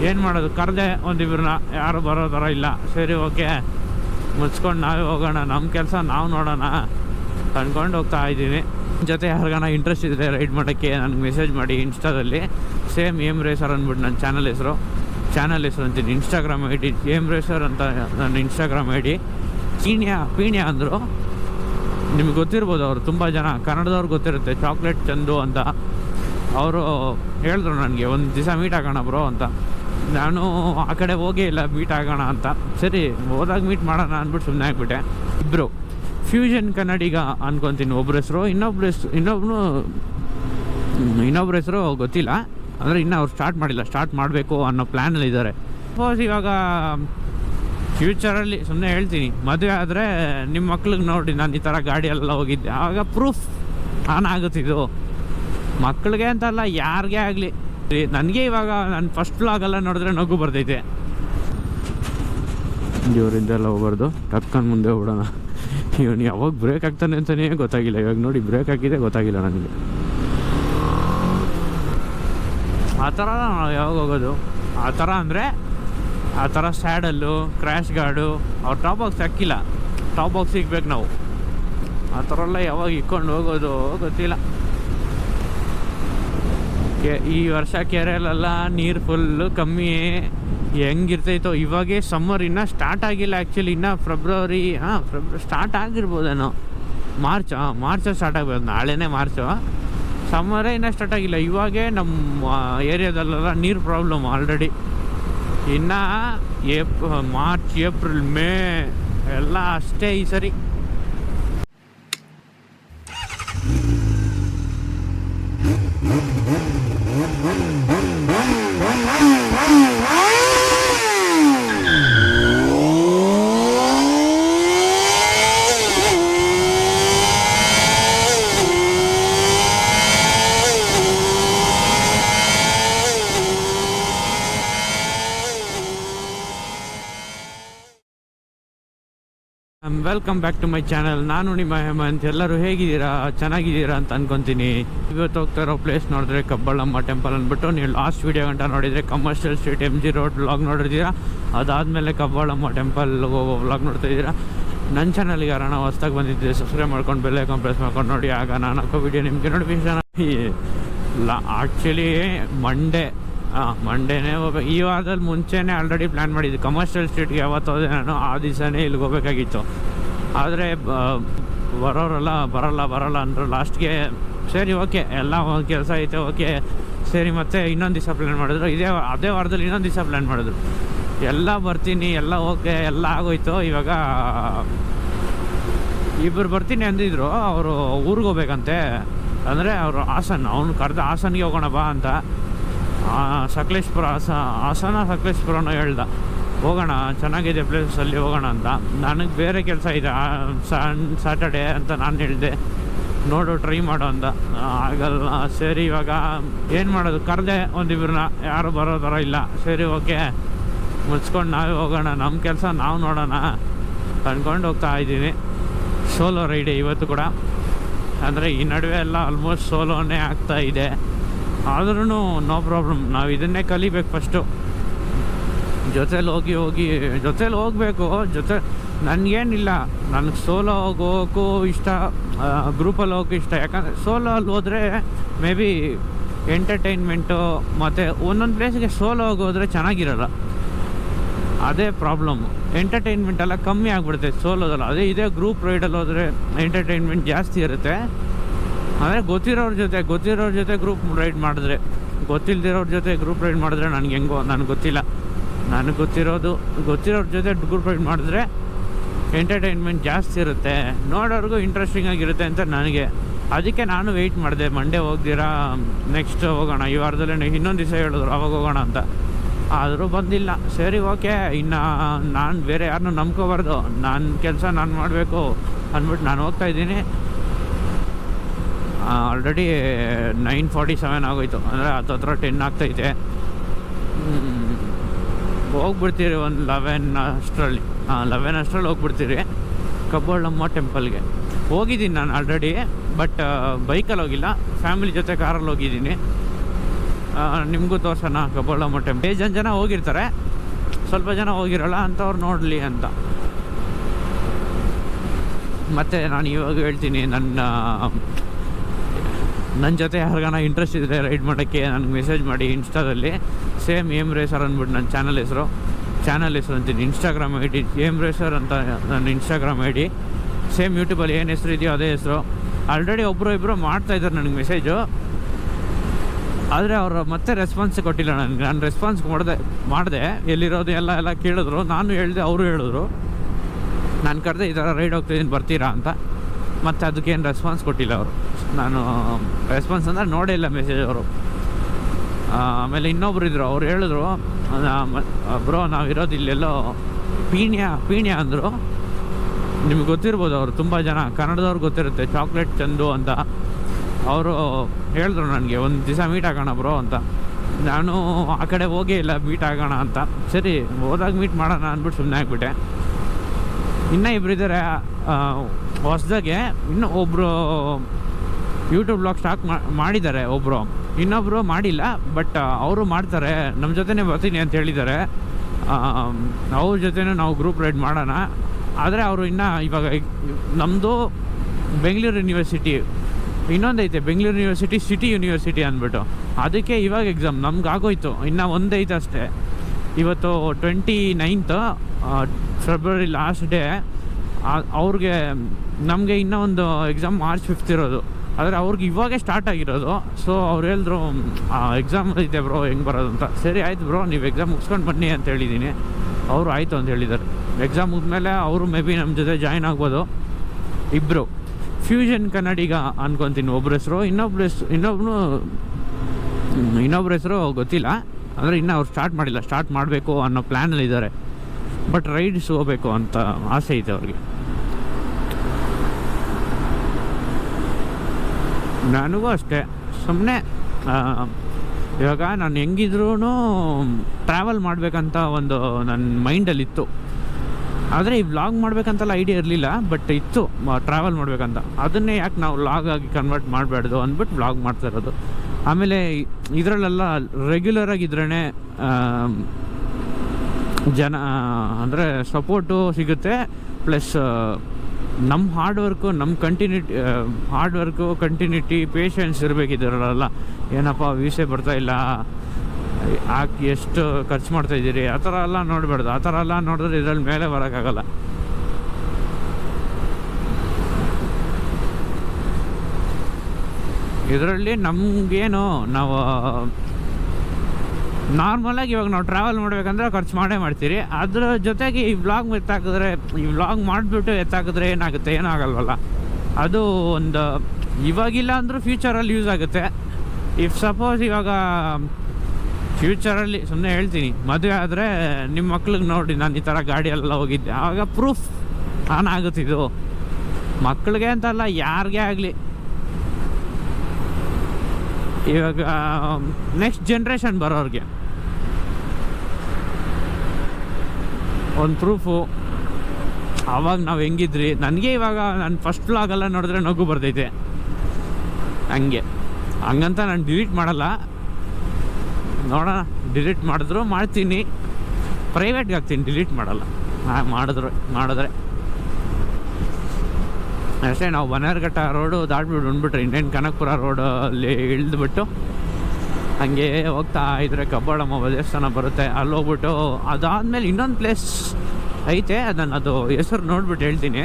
ಏನು ಮಾಡೋದು? ಕರೆದೆ ಒಂದಿಬ್ರನ್ನ ಯಾರು ಬರೋ ಥರ ಇಲ್ಲ. ಸರಿ, ಓಕೆ. ಮುಚ್ಕೊಂಡು ನಾವೇ ಹೋಗೋಣ. ನಮ್ಮ ಕೆಲಸ ನಾವು ನೋಡೋಣ ಅಂದ್ಕೊಂಡು ಹೋಗ್ತಾ ಇದ್ದೀನಿ. ಜೊತೆ ಯಾರಿಗಾನ ಇಂಟ್ರೆಸ್ಟ್ ಇದ್ದರೆ ರೈಡ್ ಮಾಡೋಕ್ಕೆ ನನಗೆ ಮೆಸೇಜ್ ಮಾಡಿ ಇನ್ಸ್ಟಾದಲ್ಲಿ ಸೇಮ್ ಏಮ್ ರೇಸರ್ ಅಂದ್ಬಿಟ್ಟು ನನ್ನ ಚಾನಲ್ ಹೆಸರು. ಚಾನಲ್ ಹೆಸರು ಅಂತೀನಿ. Instagram I D. Aim racer ಅಂತ ನನ್ನ ಇನ್ಸ್ಟಾಗ್ರಾಮ್ ಐ ಡಿ. ಚೀಣ್ಯ ಪೀಣ್ಯ ಅಂದರು. ನಿಮ್ಗೆ ಗೊತ್ತಿರ್ಬೋದು ಅವರು ತುಂಬ ಜನ. ಕನ್ನಡದವ್ರು ಗೊತ್ತಿರುತ್ತೆ. ಚಾಕ್ಲೇಟ್ ಚಂದು ಅಂತ. ಅವರು ಹೇಳಿದ್ರು ನನಗೆ, ಒಂದು ದಿವಸ ಮೀಟ್ ಆಗೋಣ ಬ್ರೋ ಅಂತ. ನಾನು ಆ ಕಡೆ ಹೋಗೇ ಇಲ್ಲ ಮೀಟ್ ಆಗೋಣ ಅಂತ. ಸರಿ, ಹೋದಾಗ ಮೀಟ್ ಮಾಡೋಣ ಅಂದ್ಬಿಟ್ಟು ಸುಮ್ಮನೆ ಆಗಿಬಿಟ್ಟೆ. ಇಬ್ಬರು ಫ್ಯೂಷನ್ ಕನ್ನಡಿಗ ಅನ್ಕೊತೀನಿ. ಒಬ್ಬರ ಹೆಸರು, ಇನ್ನೊಬ್ರ ಹೆಸರು ಇನ್ನೊಬ್ನು ಇನ್ನೊಬ್ರ ಹೆಸರು ಗೊತ್ತಿಲ್ಲ. ಅಂದರೆ ಇನ್ನೂ ಅವ್ರು ಸ್ಟಾರ್ಟ್ ಮಾಡಿಲ್ಲ. ಸ್ಟಾರ್ಟ್ ಮಾಡಬೇಕು ಅನ್ನೋ ಪ್ಲ್ಯಾನಲ್ಲಿ ಇದ್ದಾರೆ. ಸಪೋಸ್ ಇವಾಗ ಫ್ಯೂಚರಲ್ಲಿ ಸುಮ್ಮನೆ ಹೇಳ್ತೀನಿ. ಮದುವೆ ಆದರೆ ನಿಮ್ಮ ಮಕ್ಳಿಗೆ ನೋಡಿ, ನಾನು ಈ ಥರ ಗಾಡಿಯೆಲ್ಲ ಹೋಗಿದ್ದೆ. ಆವಾಗ ಪ್ರೂಫ್ ಆನ್ ಆಗುತ್ತಿದ್ದು ಮಕ್ಕಳಿಗೆ ಅಂತಲ್ಲ, ಯಾರಿಗೇ ಆಗಲಿ. ನನಗೆ ಇವಾಗ ನಾನು ಫಸ್ಟ್ ವ್ಲಾಗೆಲ್ಲ ನೋಡಿದ್ರೆ ನಗು ಬರ್ತೈತೆ. ಇವರಿಂದೆಲ್ಲ ಹೋಗ್ಬಾರ್ದು. ಟಕ್ಕನ್ ಮುಂದೆ ಹೋಗೋಣ ಇವನು ಯಾವಾಗ ಬ್ರೇಕ್ ಆಗ್ತಾನೆ ಅಂತಲೇ ಗೊತ್ತಾಗಿಲ್ಲ. ಇವಾಗ ನೋಡಿ ಬ್ರೇಕ್ ಹಾಕಿದೆ ಗೊತ್ತಾಗಿಲ್ಲ ನನಗೆ. ಆ ಥರ ನಾವು ಯಾವಾಗ ಹೋಗೋದು? ಆ ಥರ ಅಂದರೆ ಆ ಥರ ಸ್ಯಾಡಲ್ಲು ಕ್ರ್ಯಾಶ್ ಗಾರ್ಡು ಅವ್ರ ಟಾಪ್ ಬಾಕ್ಸ್ ಹಾಕಿಲ್ಲ ಟಾಪ್ ಬಾಕ್ಸ್ ಸಿಗ್ಬೇಕು ನಾವು. ಆ ಥರ ಎಲ್ಲ ಯಾವಾಗ ಇಕ್ಕೊಂಡು ಹೋಗೋದು ಗೊತ್ತಿಲ್ಲ. ಈ ವರ್ಷ ಕೆರೆಯಲ್ಲೆಲ್ಲ ನೀರು ಫುಲ್ಲು ಕಮ್ಮಿ. ಹೆಂಗಿರ್ತೈತೋ, ಇವಾಗೇ ಸಮ್ಮರ್ ಇನ್ನೂ ಸ್ಟಾರ್ಟ್ ಆಗಿಲ್ಲ ಆ್ಯಕ್ಚುಲಿ ಇನ್ನೂ ಫೆಬ್ರವರಿ ಹಾಂ ಫೆಬ್ರ ಸ್ಟಾರ್ಟ್ ಆಗಿರ್ಬೋದೇನೋ. ಮಾರ್ಚ್ ಹಾಂ ಮಾರ್ಚ್ ಸ್ಟಾರ್ಟ್ ಆಗ್ಬೋದು, ನಾಳೆನೇ ಮಾರ್ಚು ಸಮ್ಮರೇ ಇನ್ನೂ ಸ್ಟಾರ್ಟ್ ಆಗಿಲ್ಲ, ಇವಾಗೇ ನಮ್ಮ ಏರಿಯಾದಲ್ಲೆಲ್ಲ ನೀರು ಪ್ರಾಬ್ಲಮ್ ಆಲ್ರೆಡಿ ಇನ್ನು ಏಪ್ ಮಾರ್ಚ್ ಏಪ್ರಿಲ್ ಮೇ ಎಲ್ಲ ಅಷ್ಟೇ ಈ ಸರಿ. Welcome back to my channel ನಾನು ನಿಮ್ಮ ಹೇಮಂತ್. ಎಲ್ಲರೂ ಹೇಗಿದ್ದೀರಾ? ಚೆನ್ನಾಗಿದ್ದೀರಾ ಅಂತ ಅನ್ಕೊಂತೀನಿ. ಇವತ್ತು ಹೋಗ್ತಾ ಇರೋ ಪ್ಲೇಸ್ ನೋಡಿದ್ರೆ ಕಬ್ಬಳಮ್ಮ ಟೆಂಪಲ್ ಅಂದ್ಬಿಟ್ಟು ನೀವು ಲಾಸ್ಟ್ ವೀಡಿಯೋ ಗಂಟ ನೋಡಿದರೆ Commercial Street M G Road vlog ನೋಡಿದ್ದೀರಾ ಅದಾದಮೇಲೆ ಕಬ್ಬಳಮ್ಮ ಟೆಂಪಲ್ ವ್ಲಾಗ್ ನೋಡ್ತಾ ಇದ್ದೀರಾ? ನನ್ನ ಚಾನಲ್ಗೆ ಯಾರಣ ಹೊಸ್ದಾಗಿ ಬಂದಿದ್ದೆ ಸಬ್ಸ್ಕ್ರೈಬ್ ಮಾಡ್ಕೊಂಡು ಬೆಲ್ ಐಕಾನ್ ಪ್ರೆಸ್ ಮಾಡ್ಕೊಂಡು ನೋಡಿ. ಆಗ ನಾನು ಹಾಕೋ ವೀಡಿಯೋ ನಿಮಗೆ ನೋಡಿ ಆ್ಯಕ್ಚುಲಿ ಮಂಡೇ ಹಾಂ ಮಂಡೇನೇ ಹೋಗ್ಬೇಕು. ಈ ವಾರದಲ್ಲಿ ಮುಂಚೆನೇ ಆಲ್ರೆಡಿ ಪ್ಲ್ಯಾನ್ ಮಾಡಿದ್ದು. ಕಮರ್ಷಿಯಲ್ ಸ್ಟ್ರೀಟ್ಗೆ ಯಾವತ್ತು ಹೋದೆ ನಾನು ಆ ದಿವಸನೇ ಇಲ್ಲಿಗೆ ಹೋಗ್ಬೇಕಾಗಿತ್ತು. ಆದರೆ ಬರೋರೆಲ್ಲ ಬರಲ್ಲ ಬರಲ್ಲ ಅಂದರು. ಲಾಸ್ಟ್ಗೆ ಸರಿ ಓಕೆ ಎಲ್ಲ ಕೆಲಸ ಐತೆ ಓಕೆ ಸರಿ, ಮತ್ತೆ ಇನ್ನೊಂದು ದಿವಸ ಪ್ಲ್ಯಾನ್ ಮಾಡಿದ್ರು. ಇದೇ ಅದೇ ವಾರದಲ್ಲಿ ಇನ್ನೊಂದು ದಿವಸ ಪ್ಲ್ಯಾನ್ ಮಾಡಿದ್ರು. ಎಲ್ಲ ಬರ್ತೀನಿ, ಎಲ್ಲ ಓಕೆ ಎಲ್ಲ ಆಗೋಯ್ತು. ಇವಾಗ ಇಬ್ಬರು ಬರ್ತೀನಿ ಅಂದಿದ್ರು. ಅವರು ಊರಿಗೆ ಹೋಗ್ಬೇಕಂತೆ. ಅಂದರೆ, ಅವರು ಹಾಸನ್, ಅವ್ನು ಕರೆದ ಹಾಸನ್ಗೆ ಹೋಗೋಣ ಬಾ ಅಂತ. ಸಕಲೇಶ್ಪುರ ಹಾಸ ಹಾಸನ ಸಕಲೇಶ್ಪುರನೂ ಹೇಳ್ದ. ಹೋಗೋಣ, ಚೆನ್ನಾಗಿದೆ ಪ್ಲೇಸಲ್ಲಿ ಹೋಗೋಣ ಅಂತ. ನನಗೆ ಬೇರೆ ಕೆಲಸ ಇದೆ. ಸ್ಯಾಟರ್ಡೆ ಅಂತ ನಾನು ಹೇಳಿದೆ. ನೋಡು ಟ್ರೈ ಮಾಡು ಅಂತ. ಆಗಲ್ಲ ಸರಿ, ಇವಾಗ ಏನು ಮಾಡೋದು? ಕರೆದೆ ಒಂದಿಬ್ರನ್ನ ಯಾರು ಬರೋ ಥರ ಇಲ್ಲ. ಸರಿ, ಓಕೆ. ಮುಚ್ಕೊಂಡು ನಾವೇ ಹೋಗೋಣ. ನಮ್ಮ ಕೆಲಸ ನಾವು ನೋಡೋಣ. ಅಂದ್ಕೊಂಡು ಹೋಗ್ತಾ ಇದ್ದೀನಿ. ಸೋಲೋ ರೈಡೆ ಇವತ್ತು ಕೂಡ. ಅಂದರೆ ಈ ನಡುವೆ ಎಲ್ಲ ಆಲ್ಮೋಸ್ಟ್ ಸೋಲೋನೇ ಆಗ್ತಾ ಇದೆ. ಆದ್ರೂ ನೋ ಪ್ರಾಬ್ಲಮ್ ನಾವು ಇದನ್ನೇ ಕಲಿಬೇಕು ಫಸ್ಟು ಜೊತೇಲಿ ಹೋಗಿ ಹೋಗಿ, ಜೊತೇಲಿ ಹೋಗಬೇಕು. ಜೊತೆ, ನನಗೇನಿಲ್ಲ. ನನಗೆ ಸೋಲೋ ಹೋಗೋಕ್ಕೂ ಇಷ್ಟ ಗ್ರೂಪಲ್ಲಿ ಹೋಗೋಕ್ಕೂ ಇಷ್ಟ. ಯಾಕಂದರೆ ಸೋಲೋ ಅಲ್ಲಿ ಹೋದರೆ ಮೇ ಬಿ ಎಂಟರ್ಟೈನ್ಮೆಂಟು ಮತ್ತು ಒಂದೊಂದು ಪ್ಲೇಸಿಗೆ ಸೋಲೋ ಹೋಗೋದ್ರೆ ಚೆನ್ನಾಗಿರಲ್ಲ. ಅದೇ ಪ್ರಾಬ್ಲಮ್ಮು ಎಂಟರ್ಟೈನ್ಮೆಂಟ್ ಎಲ್ಲ ಕಮ್ಮಿ ಆಗಿಬಿಡುತ್ತೆ ಸೋಲೋದಲ್ಲ ಅದೇ ಇದೇ ಗ್ರೂಪ್ ರೈಡಲ್ಲಿ ಹೋದರೆ ಎಂಟರ್ಟೈನ್ಮೆಂಟ್ ಜಾಸ್ತಿ ಇರುತ್ತೆ. ಅಂದರೆ ಗೊತ್ತಿರೋರ ಜೊತೆ ಗೊತ್ತಿರೋರ ಜೊತೆ ಗ್ರೂಪ್ ರೈಡ್ ಮಾಡಿದ್ರೆ, ಗೊತ್ತಿಲ್ದಿರೋರ ಜೊತೆ ಗ್ರೂಪ್ ರೈಡ್ ಮಾಡಿದ್ರೆ ನನಗೆ ಹೆಂಗೋ, ನನಗೆ ಗೊತ್ತಿಲ್ಲ. ನನಗೆ ಗೊತ್ತಿರೋದು, ಗೊತ್ತಿರೋರ ಜೊತೆ ಗ್ರೂಪ್ ರೈಡ್ ಮಾಡಿದ್ರೆ ಎಂಟರ್ಟೈನ್ಮೆಂಟ್ ಜಾಸ್ತಿ ಇರುತ್ತೆ. ನೋಡೋರಿಗೂ ಇಂಟ್ರೆಸ್ಟಿಂಗ್ ಆಗಿರುತ್ತೆ ಅಂತ ನನಗೆ. ಅದಕ್ಕೆ ನಾನು ವೆಯ್ಟ್ ಮಾಡಿದೆ. ಮಂಡೇ ಹೋಗ್ದಿರಾ ನೆಕ್ಸ್ಟ್ ಹೋಗೋಣ. ಈ ವಾರದಲ್ಲೇ ಇನ್ನೊಂದು ದಿವಸ ಹೇಳಿದ್ರು, ಅವಾಗ ಹೋಗೋಣ ಅಂತ. ಆದರೂ ಬಂದಿಲ್ಲ. ಸರಿ, ಓಕೆ. ಇನ್ನು ನಾನು ಬೇರೆ ಯಾರನ್ನೂ ನಂಬ್ಕೋಬಾರ್ದು. ನನ್ನ ಕೆಲಸ ನಾನು ಮಾಡಬೇಕು ಅಂದ್ಬಿಟ್ಟು ನಾನು ಹೋಗ್ತಾ ಇದ್ದೀನಿ. ಆಲ್ರೆಡಿ ನೈನ್ ಫಾರ್ಟಿ ಸೆವೆನ್ ಆಗೋಯ್ತು. ಅಂದರೆ ಹತ್ತತ್ರ ಟೆನ್ ಆಗ್ತೈತೆ. ಹೋಗ್ಬಿಡ್ತೀರಿ ಒಂದು ಲೆವೆನ್ ಅಷ್ಟರಲ್ಲಿ. ಹಾಂ ಲೆವೆನ್ ಅಷ್ಟರಲ್ಲಿ ಹೋಗ್ಬಿಡ್ತೀರಿ. ಕಬ್ಬಳ್ಳಮ್ಮ ಟೆಂಪಲ್ಗೆ ಹೋಗಿದ್ದೀನಿ ನಾನು ಆಲ್ರೆಡಿ ಬಟ್ ಬೈಕಲ್ಲಿ ಹೋಗಿಲ್ಲ. ಫ್ಯಾಮಿಲಿ ಜೊತೆ ಕಾರಲ್ಲಿ ಹೋಗಿದ್ದೀನಿ. ನಿಮಗೂ ತೋರ್ಸೋಣ ಕಬ್ಬಳ್ಳಮ್ಮ ಟೆಂಪಲ್ ಬೇಜನ್ ಜನ ಹೋಗಿರ್ತಾರೆ. ಸ್ವಲ್ಪ ಜನ ಹೋಗಿರಲ್ಲ ಅಂಥವ್ರು ನೋಡಲಿ ಅಂತ. ಮತ್ತು ನಾನು ಇವಾಗ ಹೇಳ್ತೀನಿ, ನನ್ನ ನನ್ನ ಜೊತೆ ಯಾರಿಗಾನ ಇಂಟ್ರೆಸ್ಟ್ ಇದ್ದರೆ ರೈಡ್ ಮಾಡೋಕ್ಕೆ ನನಗೆ ಮೆಸೇಜ್ ಮಾಡಿ ಇನ್ಸ್ಟಾದಲ್ಲಿ ಸೇಮ್ ಏಮ್ ರೇಸರ್ ಅಂದ್ಬಿಟ್ಟು ನನ್ನ ಚಾನಲ್ ಹೆಸರು. ಚಾನಲ್ ಹೆಸರು ಅಂತೀನಿ. Instagram I D aim racer ಅಂತ ನನ್ನ ಇನ್ಸ್ಟಾಗ್ರಾಮ್ ಐ ಡಿ ಸೇಮ್ ಯೂಟ್ಯೂಬಲ್ಲಿ ಏನು ಹೆಸರು ಇದೆಯೋ ಅದೇ ಹೆಸರು. ಆಲ್ರೆಡಿ ಒಬ್ಬರು ಇಬ್ಬರು ಮಾಡ್ತಾಯಿದ್ದಾರೆ ನನಗೆ ಮೆಸೇಜು ಆದರೆ ಅವರು ಮತ್ತೆ ರೆಸ್ಪಾನ್ಸ್ ಕೊಟ್ಟಿಲ್ಲ ನನಗೆ. ನಾನು ರೆಸ್ಪಾನ್ಸ್ ಮಾಡಿದೆ ಮಾಡಿದೆ. ಎಲ್ಲಿರೋದು ಎಲ್ಲ ಎಲ್ಲ ಕೇಳಿದ್ರು. ನಾನು ಹೇಳಿದೆ, ಅವರು ಹೇಳಿದ್ರು. ನಾನು ಕರೆದೆ, ಈ ಥರ ರೈಡ್ ಹೋಗ್ತಿದ್ದೀನಿ ಬರ್ತೀರಾ ಅಂತ. ಮತ್ತು ಅದಕ್ಕೇನು ರೆಸ್ಪಾನ್ಸ್ ಕೊಟ್ಟಿಲ್ಲ ಅವರು. ನಾನು ರೆಸ್ಪಾನ್ಸ್ ಅಂದರೆ ನೋಡೇ ಇಲ್ಲ ಮೆಸೇಜ್ ಅವರು. ಆಮೇಲೆ ಇನ್ನೊಬ್ರು ಇದ್ದರು ಅವ್ರು ಹೇಳಿದ್ರು ಬ್ರೋ ನಾವು ಇರೋದು ಇಲ್ಲೆಲ್ಲೋ ಪೀಣ್ಯ ಪೀಣ್ಯ ಅಂದರು. ನಿಮ್ಗೆ ಗೊತ್ತಿರ್ಬೋದು ಅವರು ತುಂಬ ಜನ, ಕನ್ನಡದವ್ರು ಗೊತ್ತಿರುತ್ತೆ ಚಾಕ್ಲೇಟ್ ಚಂದು ಅಂತ. ಅವರು ಹೇಳಿದ್ರು ನನಗೆ, ಒಂದು ದಿವಸ ಮೀಟ್ ಆಗೋಣ ಬ್ರೋ ಅಂತ. ನಾನು ಆ ಕಡೆ ಹೋಗೇ ಇಲ್ಲ ಮೀಟ್ ಆಗೋಣ ಅಂತ. ಸರಿ, ಹೋದಾಗ ಮೀಟ್ ಮಾಡೋಣ ಅಂದ್ಬಿಟ್ಟು ಸುಮ್ಮನೆ ಆಗಿಬಿಟ್ಟೆ. ಇನ್ನೂ ಇಬ್ರು ಇದ್ದಾರೆ ಹೊಸದಾಗೆ ಇನ್ನೂ ಒಬ್ಬರು ಯೂಟ್ಯೂಬ್ ಬ್ಲಾಗ್ ಸ್ಟಾಕ್ ಮಾಡಿದ್ದಾರೆ ಒಬ್ಬರು ಇನ್ನೊಬ್ಬರು ಮಾಡಿಲ್ಲ ಬಟ್ ಅವರು ಮಾಡ್ತಾರೆ ನಮ್ಮ ಜೊತೆನೇ ಬರ್ತೀನಿ ಅಂತ ಹೇಳಿದ್ದಾರೆ. ಅವ್ರ ಜೊತೆನೂ ನಾವು ಗ್ರೂಪ್ ರೈಡ್ ಮಾಡೋಣ. ಆದರೆ ಅವರು ಇನ್ನೂ ಇವಾಗ ನಮ್ಮದು ಬೆಂಗಳೂರು ಯೂನಿವರ್ಸಿಟಿ ಇನ್ನೊಂದೈತೆ ಬೆಂಗಳೂರು ಯೂನಿವರ್ಸಿಟಿ ಸಿಟಿ ಯೂನಿವರ್ಸಿಟಿ ಅಂದ್ಬಿಟ್ಟು. ಅದಕ್ಕೆ ಇವಾಗ ಎಕ್ಸಾಮ್ ನಮ್ಗೆ ಆಗೋಯ್ತು. ಇನ್ನು ಒಂದೈತೆ ಅಷ್ಟೇ ಇವತ್ತು twenty ninth February last day ಅವ್ರಿಗೆ ನಮಗೆ ಇನ್ನೂ ಒಂದು ಎಕ್ಸಾಮ್ ಮಾರ್ಚ್ ಫಿಫ್ತ್ ಇರೋದು. ಆದರೆ ಅವ್ರಿಗೆ ಇವಾಗೇ ಸ್ಟಾರ್ಟ್ ಆಗಿರೋದು. ಸೊ ಅವ್ರು ಹೇಳಿದ್ರು ಎಕ್ಸಾಮ್ ಐತೆ ಬ್ರೋ ಹೆಂಗೆ ಬರೋದು ಅಂತ. ಸರಿ, ಆಯ್ತು ಬ್ರೋ ನೀವು ಎಕ್ಸಾಮ್ ಮುಗಿಸ್ಕೊಂಡು ಬನ್ನಿ ಅಂತ ಹೇಳಿದ್ದೀನಿ ಅವರು ಆಯಿತು ಅಂತ ಹೇಳಿದ್ದಾರೆ ಎಕ್ಸಾಮ್ ಮುಗಿದ್ಮೇಲೆ ಅವರು ಮೇ ಬಿ ನಮ್ಮ ಜೊತೆ ಜಾಯ್ನ್ ಆಗ್ಬೋದು. ಇಬ್ಬರು ಫ್ಯೂಷನ್ ಕನ್ನಡಿಗ ಅನ್ಕೊತೀನಿ. ಒಬ್ಬರ ಹೆಸರು, ಇನ್ನೊಬ್ರು ಹೆಸರು ಇನ್ನೊಬ್ಬನು ಇನ್ನೊಬ್ರ ಹೆಸರು ಗೊತ್ತಿಲ್ಲ. ಅಂದರೆ ಇನ್ನೂ ಅವ್ರು ಸ್ಟಾರ್ಟ್ ಮಾಡಿಲ್ಲ. ಸ್ಟಾರ್ಟ್ ಮಾಡಬೇಕು ಅನ್ನೋ ಪ್ಲ್ಯಾನಲ್ಲಿ ಇದ್ದಾರೆ ಬಟ್ ರೈಡ್ಸ್ ಹೋಗಬೇಕು ಅಂತ ಆಸೆ ಇದೆ ಅವ್ರಿಗೆ. ನನಗೂ ಅಷ್ಟೇ. ಸುಮ್ಮನೆ ಇವಾಗ ನಾನು ಹೆಂಗಿದ್ರೂ ಟ್ರಾವೆಲ್ ಮಾಡಬೇಕಂತ ಒಂದು ನನ್ನ ಮೈಂಡಲ್ಲಿತ್ತು. ಆದರೆ ಈ ವ್ಲಾಗ್ ಮಾಡಬೇಕಂತೆಲ್ಲ ಐಡಿಯಾ ಇರಲಿಲ್ಲ, ಬಟ್ ಇತ್ತು ಟ್ರಾವೆಲ್ ಮಾಡಬೇಕಂತ. ಅದನ್ನೇ ಯಾಕೆ ನಾವು ವ್ಲಾಗ್ ಆಗಿ ಕನ್ವರ್ಟ್ ಮಾಡಬಾರ್ದು ಅಂದ್ಬಿಟ್ಟು ವ್ಲಾಗ್ ಮಾಡ್ತಾ ಇರೋದು. ಆಮೇಲೆ ಇದರಲ್ಲೆಲ್ಲ ರೆಗ್ಯುಲರ್ ಆಗಿದ್ರೇ ಜನ ಅಂದರೆ ಸಪೋರ್ಟು ಸಿಗುತ್ತೆ. ಪ್ಲಸ್ ನಮ್ಮ ಹಾರ್ಡ್ ವರ್ಕು ನಮ್ಮ continuity hard work continuity patience ಇರಬೇಕಿದ್ದಾರಲ್ಲ ಏನಪ್ಪ, ವೀಸೆ ಬರ್ತಾ ಇಲ್ಲ. ಹಾಕಿ ಎಷ್ಟು ಖರ್ಚು ಮಾಡ್ತಾ ಇದ್ದೀರಿ? ಆ ಥರ ಎಲ್ಲ ನೋಡಬಾರ್ದು. ಆ ಥರ ಎಲ್ಲ ನೋಡಿದ್ರೆ ಇದ್ರಲ್ಲಿ ಮೇಲೆ ಬರೋಕ್ಕಾಗಲ್ಲ. ಇದರಲ್ಲಿ ನಮಗೇನು, ನಾವು ನಾರ್ಮಲಾಗಿ ಇವಾಗ ನಾವು ಟ್ರಾವೆಲ್ ಮಾಡಬೇಕಂದ್ರೆ ಖರ್ಚು ಮಾಡೇ ಮಾಡ್ತೀರಿ. ಅದ್ರ ಜೊತೆಗೆ ಈ ವ್ಲಾಗ್ ಎತ್ತಾಕಿದ್ರೆ, ಈ ವ್ಲಾಗ್ ಮಾಡಿಬಿಟ್ಟು ಎತ್ತಾಕಿದ್ರೆ ಏನಾಗುತ್ತೆ? ಏನಾಗಲ್ವಲ್ಲ? ಅದು ಒಂದು, ಇವಾಗಿಲ್ಲ ಅಂದರೂ ಫ್ಯೂಚರಲ್ಲಿ ಯೂಸ್ ಆಗುತ್ತೆ. ಇಫ್ ಸಪೋಸ್ ಇವಾಗ ಫ್ಯೂಚರಲ್ಲಿ ಸುಮ್ಮನೆ ಹೇಳ್ತೀನಿ, ಮದುವೆ ಆದರೆ ನಿಮ್ಮ ಮಕ್ಳಿಗೆ ನೋಡಿ, ನಾನು ಈ ಥರ ಗಾಡಿಯೆಲ್ಲ ಹೋಗಿದ್ದೆ. ಆವಾಗ ಪ್ರೂಫ್ ಆನ್ ಆಗುತ್ತಿದ್ದು. ಮಕ್ಕಳಿಗೆ ಅಂತಲ್ಲ, ಯಾರಿಗೇ ಆಗಲಿ. ಇವಾಗ ನೆಕ್ಸ್ಟ್ ಜನ್ರೇಷನ್ ಬರೋರಿಗೆ. ಒಂದು ಪ್ರೂಫು ಆವಾಗ ನಾವು ಹೆಂಗಿದ್ರಿ? ನನಗೆ ಇವಾಗ ನಾನು ಫಸ್ಟ್ ವ್ಲಾಗೆಲ್ಲ ನೋಡಿದ್ರೆ ನಗು ಬರ್ತೈತೆ. ಹಂಗೆ. ಹಂಗಂತ ನಾನು ಡಿಲೀಟ್ ಮಾಡಲ್ಲ. ನೋಡೋಣ ಡಿಲೀಟ್ ಮಾಡಿದ್ರು ಮಾಡ್ತೀನಿ. ಪ್ರೈವೇಟ್ಗೆ ಹಾಕ್ತೀನಿ ಡಿಲೀಟ್ ಮಾಡಲ್ಲ. ಮಾಡಿದ್ರು, ಮಾಡಿದ್ರೆ. ಅಷ್ಟೇ, ನಾವು ಬನಾರ್ಘಟ್ಟ ರೋಡು ದಾಟ್ಬಿಟ್ಟು ಬಂದ್ಬಿಟ್ರೆ, ಇನ್ನೇನು ಕನಕಪುರ ರೋಡು ಅಲ್ಲಿ ಇಳಿದ್ಬಿಟ್ಟು ಹಂಗೆ ಹೋಗ್ತಾ ಇದ್ರೆ ಕಬ್ಬಾಳಮ್ಮ ದೇವಸ್ಥಾನ ಬರುತ್ತೆ. ಅಲ್ಲಿ ಹೋಗ್ಬಿಟ್ಟು ಅದಾದಮೇಲೆ ಇನ್ನೊಂದು ಪ್ಲೇಸ್ ಐತೆ, ಅದನ್ನು ಅದು ಹೆಸರು ನೋಡ್ಬಿಟ್ಟು ಹೇಳ್ತೀನಿ.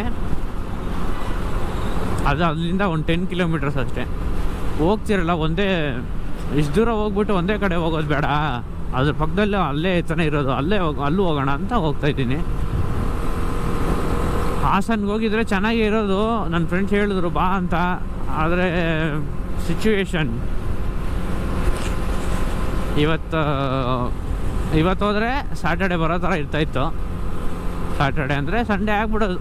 ಅದು ಅಲ್ಲಿಂದ ಒಂದು ಟೆನ್ ಕಿಲೋಮೀಟರ್ಸ್ ಅಷ್ಟೇ. ಹೋಗ್ತಿರಲ್ಲ, ಒಂದೇ, ಇಷ್ಟು ದೂರ ಹೋಗ್ಬಿಟ್ಟು ಒಂದೇ ಕಡೆ ಹೋಗೋದು ಬೇಡ. ಅದ್ರ ಪಕ್ಕದಲ್ಲೇ ಅಲ್ಲೇ ತಾನೇ ಇರೋದು, ಅಲ್ಲೇ ಹೋಗ, ಅಲ್ಲೂ ಹೋಗೋಣ ಅಂತ ಹೋಗ್ತಾ ಇದ್ದೀನಿ. ಹಾಸನ್ಗೆ ಹೋಗಿದ್ರೆ ಚೆನ್ನಾಗಿ ಇರೋದು. ನನ್ನ ಫ್ರೆಂಡ್ಸ್ ಹೇಳಿದ್ರು, ಬಾ ಅಂತ. ಆದರೆ ಸಿಚುವೇಶನ್ ಇವತ್ತು ಇವತ್ತು ಹೋದರೆ ಸ್ಯಾಟರ್ಡೆ ಬರೋ ಥರ ಇರ್ತಾಯಿತ್ತು ಸ್ಯಾಟರ್ಡೆ ಅಂದರೆ ಸಂಡೇ ಆಗ್ಬಿಡೋದು.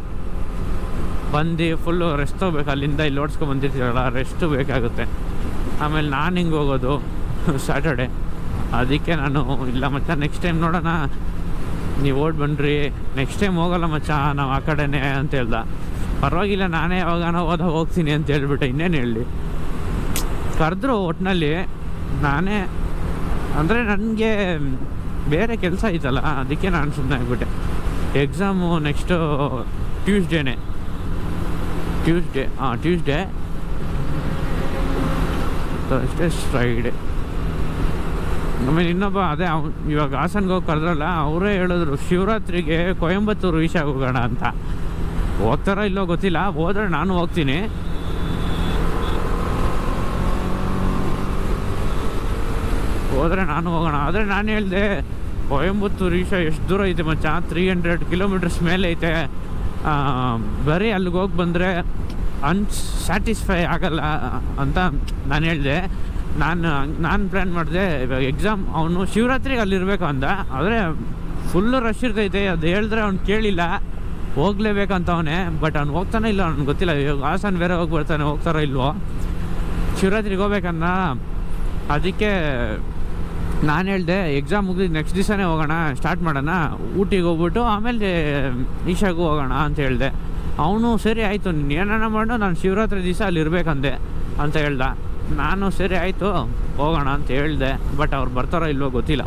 ಬಂದು ಫುಲ್ಲು ರೆಸ್ಟ್ ತೊಗೋಬೇಕು. ಅಲ್ಲಿಂದ ಇಲ್ಲಿ ಓಡಿಸ್ಕೊ ಬಂದಿರ್ತೀರಲ್ಲ ರೆಸ್ಟು ಬೇಕಾಗುತ್ತೆ. ಆಮೇಲೆ ನಾನು ಹಿಂಗೆ ಹೋಗೋದು ಸ್ಯಾಟರ್ಡೆ ಅದಕ್ಕೆ ನಾನು, ಇಲ್ಲ ಮತ್ತೆ ನೆಕ್ಸ್ಟ್ ಟೈಮ್ ನೋಡೋಣ. ನೀವು ಓಡ್ ಬನ್ನಿರಿ ನೆಕ್ಸ್ಟ್ ಟೈಮ್ ಹೋಗಲ್ಲ ಮಚ್ಚ, ನಾವು ಆ ಕಡೆನೇ ಅಂತ ಹೇಳ್ದ. ಪರವಾಗಿಲ್ಲ, ನಾನೇ ಯಾವಾಗಾನ ಹೋದ ಹೋಗ್ತೀನಿ ಅಂತ ಹೇಳ್ಬಿಟ್ಟೆ, ಇನ್ನೇನು ಹೇಳಿ. ಕರೆದ್ರು ಒಟ್ಟಿನಲ್ಲಿ ನಾನೇ, ಅಂದರೆ ನನಗೆ ಬೇರೆ ಕೆಲಸ ಐತಲ್ಲ, ಅದಕ್ಕೆ ನಾನು ಸುಮ್ಮನೆ ಆಗ್ಬಿಟ್ಟೆ. ಎಕ್ಸಾಮು ನೆಕ್ಸ್ಟು ಟ್ಯೂಸ್ಡೇನೆ ಟ್ಯೂಸ್ಡೇ ಹಾಂ ಟ್ಯೂಸ್ಡೇ ಥರ್ಸ್ಡೇ ಫ್ರೈಡೆ ಆಮೇಲೆ ಇನ್ನೊಬ್ಬ ಅದೇ ಅವ್ ಇವಾಗ ಹಾಸನ್ಗೆ ಹೋಗಿ ಕರೆದ್ರಲ್ಲ, ಅವರೇ ಹೇಳಿದ್ರು, ಶಿವರಾತ್ರಿಗೆ ಕೊಯಂಬತ್ತೂರು ಈಶ ಹೋಗೋಣ ಅಂತ. ಹೋಗ್ತಾರೋ ಇಲ್ಲೋ ಗೊತ್ತಿಲ್ಲ, ಹೋದ್ರೆ ನಾನು ಹೋಗ್ತೀನಿ. ಹೋದ್ರೆ ನಾನು ಹೋಗೋಣ. ಆದರೆ ನಾನು ಹೇಳಿದೆ, ಕೊಯಂಬತ್ತೂರು ಈಶ ಎಷ್ಟು ದೂರ ಐತೆ ಮಚ್ಚ? ತ್ರೀ ಹಂಡ್ರೆಡ್ ಕಿಲೋಮೀಟರ್ಸ್ ಮೇಲೆ ಐತೆ. ಬರೀ ಅಲ್ಲಿಗೆ ಹೋಗಿ ಬಂದರೆ ಅನ್ಸ್ಯಾಟಿಸ್ಫೈ ಆಗಲ್ಲ ಅಂತ ನಾನು ಹೇಳಿದೆ. ನಾನು ನಾನು ಪ್ಲ್ಯಾನ್ ಮಾಡಿದೆ, ಇವಾಗ ಎಕ್ಸಾಮ್ ಅವನು ಶಿವರಾತ್ರಿಗೆ ಅಲ್ಲಿರಬೇಕು ಅಂದ. ಆದರೆ ಫುಲ್ಲು ರಶ್ ಇರ್ತೈತೆ, ಅದು ಹೇಳಿದ್ರೆ ಅವ್ನು ಕೇಳಿಲ್ಲ. ಹೋಗ್ಲೇಬೇಕಂತ ಅವನೇ ಬಟ್ ಅವ್ನು ಹೋಗ್ತಾನೆ ಇಲ್ಲ ಅವ್ನಿಗೆ ಗೊತ್ತಿಲ್ಲ. ಇವಾಗ ಹಾಸನ ಬೇರೆ ಹೋಗಿ ಬರ್ತಾನೆ, ಹೋಗ್ತಾರೋ ಇಲ್ವೋ. ಶಿವರಾತ್ರಿಗೆ ಹೋಗ್ಬೇಕನ್ನ, ಅದಕ್ಕೆ ನಾನು ಹೇಳಿದೆ ಎಕ್ಸಾಮ್ ಮುಗಿದು ನೆಕ್ಸ್ಟ್ ದಿವಸನೇ ಹೋಗೋಣ ಸ್ಟಾರ್ಟ್ ಮಾಡೋಣ. ಊಟಿಗೆ ಹೋಗ್ಬಿಟ್ಟು ಆಮೇಲೆ ಈಶಾಗೂ ಹೋಗೋಣ ಅಂತ ಹೇಳಿದೆ. ಅವನು ಸರಿ, ಆಯಿತು, ನೀನು ಏನಾನ ಮಾಡು, ನಾನು ಶಿವರಾತ್ರಿ ದಿವಸ ಅಲ್ಲಿ ಇರಬೇಕಂದೆ ಅಂತ ಹೇಳ್ದ. ನಾನು ಸರಿ ಆಯಿತು, ಹೋಗೋಣ ಅಂತ ಹೇಳಿದೆ, ಬಟ್ ಅವ್ರು ಬರ್ತಾರೋ ಇಲ್ವೋ ಗೊತ್ತಿಲ್ಲ.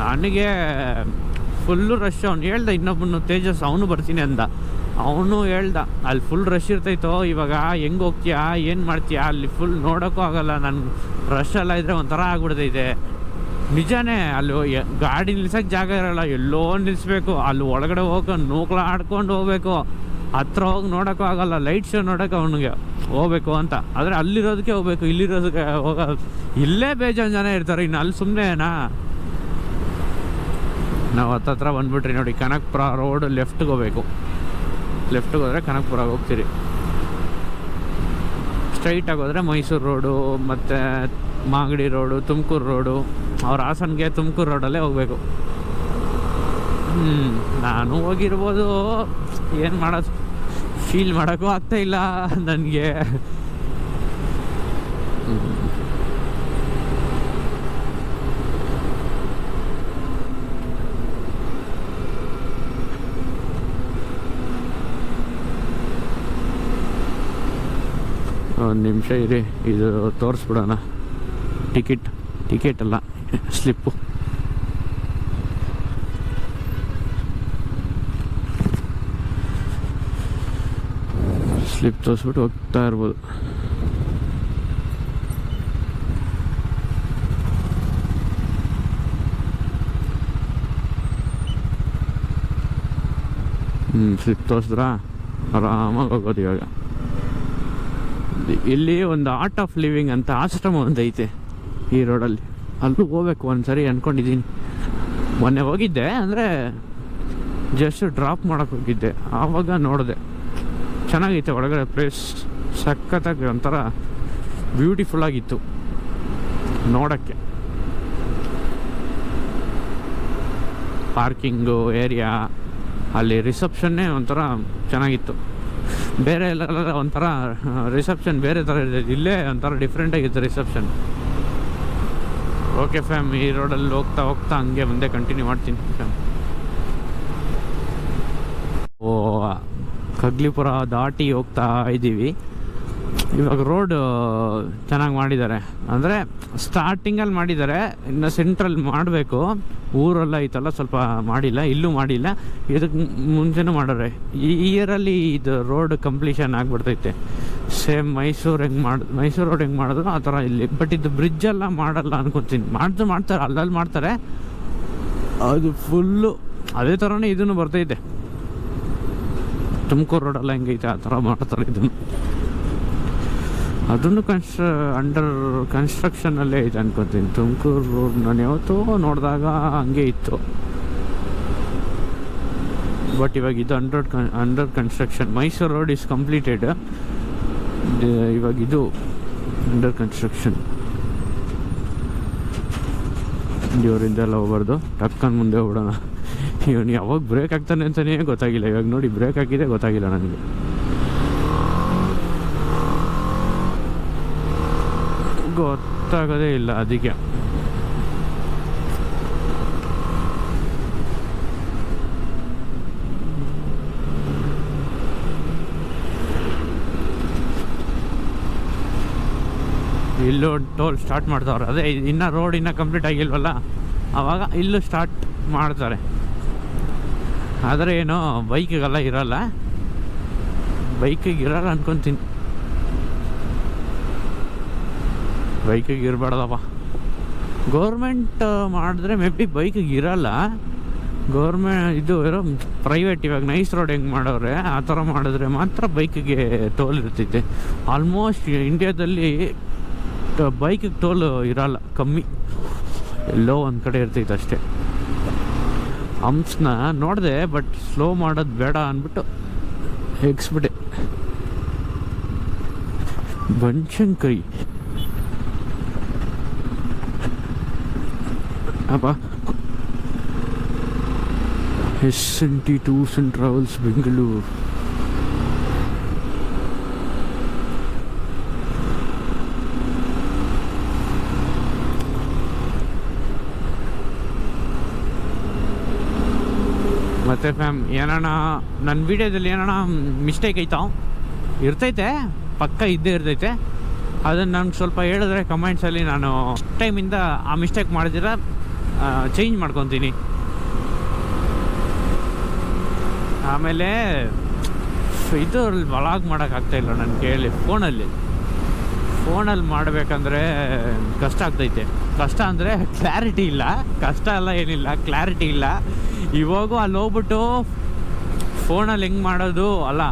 ನನಗೆ ಫುಲ್ಲು ರಶ್ ಅವ್ನು ಹೇಳ್ದೆ, ಇನ್ನೊಬ್ಬನು ತೇಜಸ್ ಅವನು ಬರ್ತೀನಿ ಅಂದ. ಅವನು ಹೇಳ್ದ, ಅಲ್ಲಿ ಫುಲ್ ರಶ್ ಇರ್ತೈತೋ, ಇವಾಗ ಹೆಂಗೆ ಹೋಗ್ತೀಯಾ, ಏನು ಮಾಡ್ತೀಯಾ, ಅಲ್ಲಿ ಫುಲ್ ನೋಡೋಕ್ಕೂ ಆಗಲ್ಲ ನನ್ನ ರಶ್ ಎಲ್ಲ ಇದ್ದರೆ ಒಂಥರ ಆಗ್ಬಿಡ್ತೈತೆ. ನಿಜಾನೇ, ಅಲ್ಲಿ ಗಾಡಿ ನಿಲ್ಸೋಕ್ಕೆ ಜಾಗ ಇರಲ್ಲ, ಎಲ್ಲೋ ನಿಲ್ಲಿಸ್ಬೇಕು ಅಲ್ಲಿ ಒಳಗಡೆ ಹೋಗೋ ನೂಕ್ಲ ಆಡ್ಕೊಂಡು ಹೋಗ್ಬೇಕು. ಹತ್ರ ಹೋಗಿ ನೋಡೋಕ್ಕೂ ಆಗಲ್ಲ ಲೈಟ್ ಶೋ ನೋಡೋಕೆ ಅವನಿಗೆ ಹೋಗ್ಬೇಕು ಅಂತ. ಆದರೆ ಅಲ್ಲಿರೋದಕ್ಕೆ ಹೋಗ್ಬೇಕು, ಇಲ್ಲಿರೋದಕ್ಕೆ ಹೋಗೋದು ಇಲ್ಲೇ ಬೇಜಾನ್ ಜನ ಇರ್ತಾರೆ, ಇನ್ನು ಅಲ್ಲಿ ಸುಮ್ಮನೆನಾ ನಾವು ಹತ್ತತ್ರ ಬಂದ್ಬಿಟ್ರಿ ನೋಡಿ, ಕನಕಪುರ ರೋಡ್ ಲೆಫ್ಟ್ಗೆ ಹೋಗ್ಬೇಕು. ಲೆಫ್ಟ್ಗೆ ಹೋದರೆ ಕನಕ್ಪುರ ಹೋಗ್ತೀರಿ. ಸ್ಟ್ರೈಟಾಗಿ ಹೋದರೆ ಮೈಸೂರು ರೋಡು ಮತ್ತು ಮಾಗಡಿ ರೋಡು ತುಮಕೂರು ರೋಡು ಅವ್ರ ಹಾಸನ್ಗೆ ತುಮಕೂರು ರೋಡಲ್ಲೇ ಹೋಗಬೇಕು. ಹ್ಞೂ ನಾನು ಹೋಗಿರ್ಬೋದು. ಏನು ಮಾಡೋದು? ಫೀಲ್ ಮಾಡೋಕ್ಕೂ ಆಗ್ತಾ ಇಲ್ಲ. ನನಗೆ. ಒಂದು ನಿಮಿಷ ಇರಿ ಇದು ತೋರಿಸ್ಬಿಡೋಣ. ಟಿಕೆಟ್ ಟಿಕೆಟ್ ಅಲ್ಲ ಸ್ಲಿಪ್ಪು. ಸ್ಲಿಪ್ ತೋರಿಸ್ಬಿಟ್ಟು ಹೋಗ್ತಾ ಇರ್ಬೋದು. ಹ್ಞೂ ಸ್ಲಿಪ್ ತೋರಿಸಿದ್ರಾ? ಆರಾಮಾಗಿ ಹೋಗೋದು ಇವಾಗ. ಇಲ್ಲಿ ಒಂದು ಆರ್ಟ್ ಆಫ್ ಲಿವಿಂಗ್ ಅಂತ ಆಶ್ರಮ ಒಂದು ಐತೆ ಈ ರೋಡಲ್ಲಿ. ಅಲ್ಲೂ ಹೋಗ್ಬೇಕು ಒಂದ್ಸರಿ ಅಂದ್ಕೊಂಡಿದ್ದೀನಿ ಮೊನ್ನೆ ಹೋಗಿದ್ದೆ, ಅಂದರೆ ಜಸ್ಟ್ ಡ್ರಾಪ್ ಮಾಡೋಕೆ ಹೋಗಿದ್ದೆ. ಆವಾಗ ನೋಡಿದೆ. ಚೆನ್ನಾಗೈತೆ, ಒಳಗಡೆ ಪ್ಲೇಸ್ ಸಖತ್ತಾಗಿ ಒಂಥರ ಬ್ಯೂಟಿಫುಲ್ ಆಗಿತ್ತು, ನೋಡೋಕ್ಕೆ. ಪಾರ್ಕಿಂಗು ಏರಿಯಾ ಅಲ್ಲಿ ರಿಸೆಪ್ಷನ್ನೇ ಒಂಥರ ಚೆನ್ನಾಗಿತ್ತು. ಬೇರೆ ಎಲ್ಲ ಒಂಥರ ರಿಸೆಪ್ಷನ್ ಬೇರೆ ಥರ ಇದೆ, ಇಲ್ಲೇ ಒಂಥರ ಡಿಫ್ರೆಂಟಾಗಿತ್ತು ರಿಸೆಪ್ಷನ್ ಓಕೆ ಫ್ಯಾಮ್ ಈ ರೋಡಲ್ಲಿ ಹೋಗ್ತಾ ಹೋಗ್ತಾ ಹಂಗೆ ಮುಂದೆ ಕಂಟಿನ್ಯೂ ಮಾಡ್ತೀನಿ ಫ್ಯಾಮ್ ಓ ಕಗ್ಲಿಪುರ ದಾಟಿ ಹೋಗ್ತಾ ಇದ್ದೀವಿ. ಇವಾಗ ರೋಡ್ ಚೆನ್ನಾಗಿ ಮಾಡಿದ್ದಾರೆ. ಅಂದರೆ ಸ್ಟಾರ್ಟಿಂಗಲ್ಲಿ ಮಾಡಿದ್ದಾರೆ, ಇನ್ನು ಸೆಂಟ್ರಲ್ಲಿ ಮಾಡಬೇಕು. ಊರೆಲ್ಲ ಇತ್ತಲ್ಲ ಸ್ವಲ್ಪ ಮಾಡಿಲ್ಲ, ಇಲ್ಲೂ ಮಾಡಿಲ್ಲ. ಇದಕ್ಕೆ ಮುಂಚೆನೂ ಮಾಡೋರೆ ಈ ಇಯರಲ್ಲಿ ಇದು ರೋಡ್ ಕಂಪ್ಲೀಷನ್ ಆಗಿಬಿಡ್ತೈತೆ. ಸೇಮ್ ಮೈಸೂರು ಹೆಂಗೆ ಮಾಡಿ ಮೈಸೂರು ರೋಡ್ ಹೆಂಗೆ ಮಾಡಿದ್ರು, ಆ ಥರ ಇಲ್ಲಿ. ಬಟ್ ಇದು ಬ್ರಿಡ್ಜ್ ಎಲ್ಲ ಮಾಡಲ್ಲ ಅನ್ಕೊತೀನಿ. ಮಾಡಿದ್ರು ಮಾಡ್ತಾರೆ, ಅಲ್ಲಲ್ಲಿ ಮಾಡ್ತಾರೆ. ಅದು ಫುಲ್ಲು ಅದೇ ಥರನೇ ಇದನ್ನು ಬರ್ತೈತೆ. ತುಮಕೂರು ರೋಡೆಲ್ಲ ಹೆಂಗೈತೆ ಆ ಥರ ಮಾಡ್ತಾರೆ ಇದನ್ನು. ಅದನ್ನು ಕನ್ಸ್ಟ್ರ ಅಂಡರ್ ಕನ್ಸ್ಟ್ರಕ್ಷನಲ್ಲೇ ಇದೆ ಅನ್ಕೊತೀನಿ. ತುಮಕೂರು ರೋಡ್ ನಾನು ಯಾವತ್ತೋ ನೋಡಿದಾಗ ಹಂಗೆ ಇತ್ತು. ಬಟ್ ಇವಾಗ ಇದು under under construction Mysuru road is completed ಇವಾಗ ಇದು ಅಂಡರ್ ಕನ್ಸ್ಟ್ರಕ್ಷನ್ ಇವರಿಂದೆಲ್ಲ ಹೋಗ್ಬಾರ್ದು. ಟಕ್ಕನ್ ಮುಂದೆ ಹೋಗ್ಬಿಡೋಣ. ಇವನು ಯಾವಾಗ ಬ್ರೇಕ್ ಆಗ್ತಾನೆ ಅಂತಲೇ ಗೊತ್ತಾಗಿಲ್ಲ. ಇವಾಗ ನೋಡಿ ಬ್ರೇಕ್ ಹಾಕಿದೆ ಗೊತ್ತಾಗಿಲ್ಲ ನನಗೆ. ಗೊತ್ತಾಗೋದೇ ಇಲ್ಲ ಅದಕ್ಕೆ ಇಲ್ಲೂ ಟೋಲ್ ಸ್ಟಾರ್ಟ್ ಮಾಡ್ತಾವ್ರೆ ಅದೇ ಇನ್ನೂ ರೋಡ್ ಇನ್ನೂ ಕಂಪ್ಲೀಟ್ ಆಗಿಲ್ವಲ್ಲ? ಆವಾಗ ಇಲ್ಲೂ ಸ್ಟಾರ್ಟ್ ಮಾಡ್ತಾರೆ. ಆದರೆ ಏನು ಬೈಕಿಗೆಲ್ಲ ಇರಲ್ಲ. ಬೈಕಿಗೆ ಇರಲ್ಲ ಅನ್ಕೊತೀನಿ. ಬೈಕಿಗೆ ಇರಬಾರ್ದಪ್ಪ ಗೌರ್ಮೆಂಟ್ ಮಾಡಿದ್ರೆ ಮೇ ಬಿ ಬೈಕಿಗೆ ಇರಲ್ಲ ಗೌರ್ಮೆ ಇದು ಇರೋ ಪ್ರೈವೇಟ್ ಇವಾಗ ನೈಸ್ ರೋಡ್ ಹೆಂಗೆ ಮಾಡೋರೆ, ಆ ಥರ ಮಾಡಿದ್ರೆ ಮಾತ್ರ ಬೈಕಿಗೆ ಟೋಲ್ ಇರ್ತೈತೆ ಆಲ್ಮೋಸ್ಟ್ ಇಂಡಿಯಾದಲ್ಲಿ ಬೈಕಿಗೆ ಟೋಲ್ ಇರಲ್ಲ, ಕಮ್ಮಿ. ಎಲ್ಲೋ ಒಂದು ಕಡೆ ಇರ್ತೈತೆ ಅಷ್ಟೇ. ಹಂಪ್ಸ್ನ ನೋಡಿದೆ ಬಟ್ ಸ್ಲೋ ಮಾಡೋದು ಬೇಡ ಅಂದ್ಬಿಟ್ಟು ಹೆಗ್ಸ್ಬಿಟ್ಟೆ ಬನಶಂಕರಿ. ಅಪ್ಪ S N T tours and travels Bengaluru ಮತ್ತೆ ಫ್ಯಾಮ್ ಏನಾನ ನನ್ನ ವೀಡಿಯೋದಲ್ಲಿ ಏನಾನ ಮಿಸ್ಟೇಕ್ ಐತಾ ಇರ್ತೈತೆ, ಪಕ್ಕ ಇದ್ದೇ ಇರ್ತೈತೆ. ಅದನ್ನು ನನಗೆ ಸ್ವಲ್ಪ ಹೇಳಿದ್ರೆ ಕಮೆಂಟ್ಸಲ್ಲಿ ನಾನು ಟೈಮಿಂದ ಆ ಮಿಸ್ಟೇಕ್ ಮಾಡಿದಿರ ಚೇಂಜ್ ಮಾಡ್ಕೊತೀನಿ. ಆಮೇಲೆ, ಇದು ವ್ಲಾಗ್ ಮಾಡೋಕ್ಕಾಗ್ತಾ ಇಲ್ಲ ನನ್ನ ಕೇಳಿ ಫೋನಲ್ಲಿ ಫೋನಲ್ಲಿ ಮಾಡಬೇಕಂದ್ರೆ ಕಷ್ಟ ಆಗ್ತೈತೆ. ಕಷ್ಟ ಅಂದರೆ ಕ್ಲಾರಿಟಿ ಇಲ್ಲ, ಕಷ್ಟ ಅಲ್ಲ ಏನಿಲ್ಲ ಕ್ಲಾರಿಟಿ ಇಲ್ಲ. ಇವಾಗೂ ಅಲ್ಲಿ ಹೋಗ್ಬಿಟ್ಟು ಫೋನಲ್ಲಿ ಹೆಂಗೆ ಮಾಡೋದು? ಅಲ್ಲ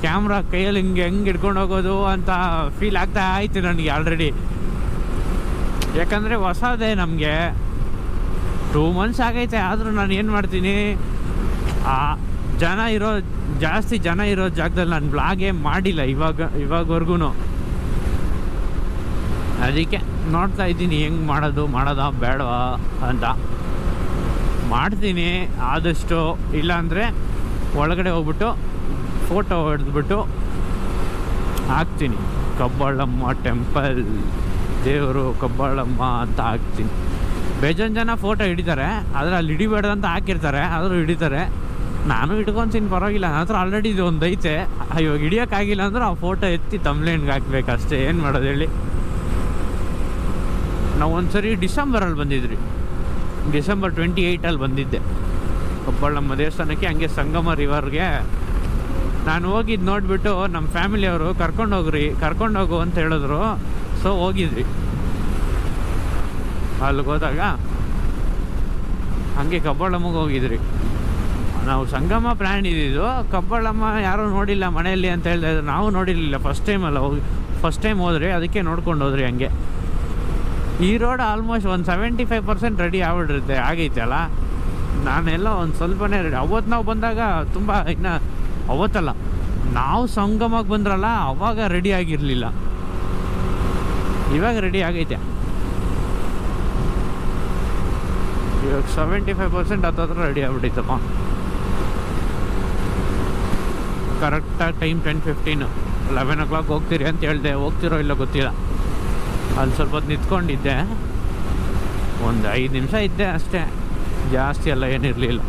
ಕ್ಯಾಮ್ರಾ ಕೈಯಲ್ಲಿ ಹಿಂಗೆ ಹೆಂಗೆ ಹಿಡ್ಕೊಂಡು ಹೋಗೋದು ಅಂತ ಫೀಲ್ ಆಗ್ತಾ ಆಯಿತು ನನಗೆ ಆಲ್ರೆಡಿ ಯಾಕಂದರೆ ಹೊಸದೇ ನಮಗೆ. ಟೂ ಮಂತ್ಸ್ ಆಗೈತೆ, ಆದರೂ ನಾನು ಏನು ಮಾಡ್ತೀನಿ? ಆ, ಜನ ಇರೋ, ಜಾಸ್ತಿ ಜನ ಇರೋ ಜಾಗದಲ್ಲಿ ನಾನು ಬ್ಲಾಗೇ ಮಾಡಿಲ್ಲ ಇವಾಗ ಇವಾಗವರೆಗೂ ಅದಕ್ಕೆ ನೋಡ್ತಾ ಇದ್ದೀನಿ, ಹೆಂಗೆ ಮಾಡೋದು, ಮಾಡೋದಾ, ಬೇಡವಾ ಅಂತ. ಮಾಡ್ತೀನಿ ಆದಷ್ಟು ಇಲ್ಲಾಂದರೆ ಒಳಗಡೆ ಹೋಗ್ಬಿಟ್ಟು ಫೋಟೋ ಹೊಡೆದ್ಬಿಟ್ಟು ಹಾಕ್ತೀನಿ. ಕಬ್ಬಾಳಮ್ಮ ಟೆಂಪಲ್, ದೇವರು ಕಬ್ಬಾಳಮ್ಮ ಅಂತ ಹಾಕ್ತೀನಿ. ಬೇಜಾನ್ ಜನ ಫೋಟೋ ಹಿಡಿತಾರೆ, ಆದರೆ ಅಲ್ಲಿ ಹಿಡಿಬೇಡ್ದು ಅಂತ ಹಾಕಿರ್ತಾರೆ, ಆದರೂ ಹಿಡಿತಾರೆ. ನಾನು ಹಿಡ್ಕೊಂತೀನಿ, ಪರವಾಗಿಲ್ಲ. ನನ್ನ ಹತ್ರ ಆಲ್ರೆಡಿ ಇದು ಒಂದು ಐತೆ. ಇವಾಗ ಹಿಡಿಯೋಕ್ಕಾಗಿಲ್ಲ ಅಂದ್ರೆ ಆ ಫೋಟೋ ಎತ್ತಿ ತಮ್ಲೇನ್ಗೆ ಹಾಕ್ಬೇಕು ಅಷ್ಟೇ ಏನು ಮಾಡೋದು ಹೇಳಿ? ನಾವು ಒಂದ್ಸರಿ ಡಿಸೆಂಬರಲ್ಲಿ ಬಂದಿದ್ರಿ ಡಿಸೆಂಬರ್ ಟ್ವೆಂಟಿ ಏಯ್ಟಲ್ಲಿ ಬಂದಿದ್ದೆ. ಕೊಪ್ಪಳಮ್ಮ ದೇವಸ್ಥಾನಕ್ಕೆ, ಹಂಗೆ ಸಂಗಮ ರಿವರ್ಗೆ ನಾನು ಹೋಗಿದ್ದು ನೋಡಿಬಿಟ್ಟು ನಮ್ಮ ಫ್ಯಾಮಿಲಿಯವರು ಕರ್ಕೊಂಡು ಹೋಗ್ರಿ, ಕರ್ಕೊಂಡು ಹೋಗು ಅಂತ ಹೇಳಿದ್ರು. ಸೊ ಹೋಗಿದ್ವಿ. ಅಲ್ಲಿಗೆ ಹೋದಾಗ ಹಂಗೆ ಕಬ್ಬಾಳಮ್ಮಗೆ ಹೋಗಿದ್ರಿ. ನಾವು ಸಂಗಮ ಪ್ಲ್ಯಾನ್ ಇದ್ದಿದ್ದು ಕಬ್ಬಾಳಮ್ಮ ಯಾರೂ ನೋಡಿಲ್ಲ ಮನೆಯಲ್ಲಿ ಅಂತ ಹೇಳಿದ್ರೆ ನಾವು ನೋಡಿರಲಿಲ್ಲ ಫಸ್ಟ್ ಟೈಮ್ ಅಲ್ಲ ಹೋಗಿ ಫಸ್ಟ್ ಟೈಮ್ ಹೋದ್ರಿ, ಅದಕ್ಕೆ ನೋಡ್ಕೊಂಡು ಹೋದ್ರಿ ಹಂಗೆ. ಈ ರೋಡ್ ಆಲ್ಮೋಸ್ಟ್ ಒಂದು ಸೆವೆಂಟಿ ಫೈವ್ ಪರ್ಸೆಂಟ್ ರೆಡಿ ಆಗ್ಬಿಟ್ಟಿರುತ್ತೆ. ಆಗೈತಲ್ಲ? ನಾನೆಲ್ಲ ಒಂದು ಸ್ವಲ್ಪನೇ ರೆಡಿ ಅವತ್ತು ನಾವು ಬಂದಾಗ ತುಂಬ ಇನ್ನು ಅವತ್ತಲ್ಲ. ನಾವು ಸಂಗಮಕ್ಕೆ ಬಂದ್ರಲ್ಲ, ಅವಾಗ ರೆಡಿ ಆಗಿರಲಿಲ್ಲ. ಇವಾಗ ರೆಡಿ ಆಗೈತೆ. ಇವಾಗ ಸೆವೆಂಟಿ ಫೈವ್ ಪರ್ಸೆಂಟ್ ಹತ್ತತ್ರ ರೆಡಿ ಆಗ್ಬಿಟ್ಟೈತಪ್ಪ ಕರೆಕ್ಟಾಗಿ time ten fifteen eleven o'clock ಹೋಗ್ತೀರಿ ಅಂತ ಹೇಳಿದೆ. ಹೋಗ್ತಿರೋ ಇಲ್ಲ ಗೊತ್ತಿಲ್ಲ. ಅಲ್ಲಿ ಸ್ವಲ್ಪ ಹೊತ್ತು ನಿಂತ್ಕೊಂಡಿದ್ದೆ. ಒಂದು ಐದು ನಿಮಿಷ ಇದ್ದೆ ಅಷ್ಟೇ. ಜಾಸ್ತಿ ಎಲ್ಲ ಏನಿರಲಿಲ್ಲ.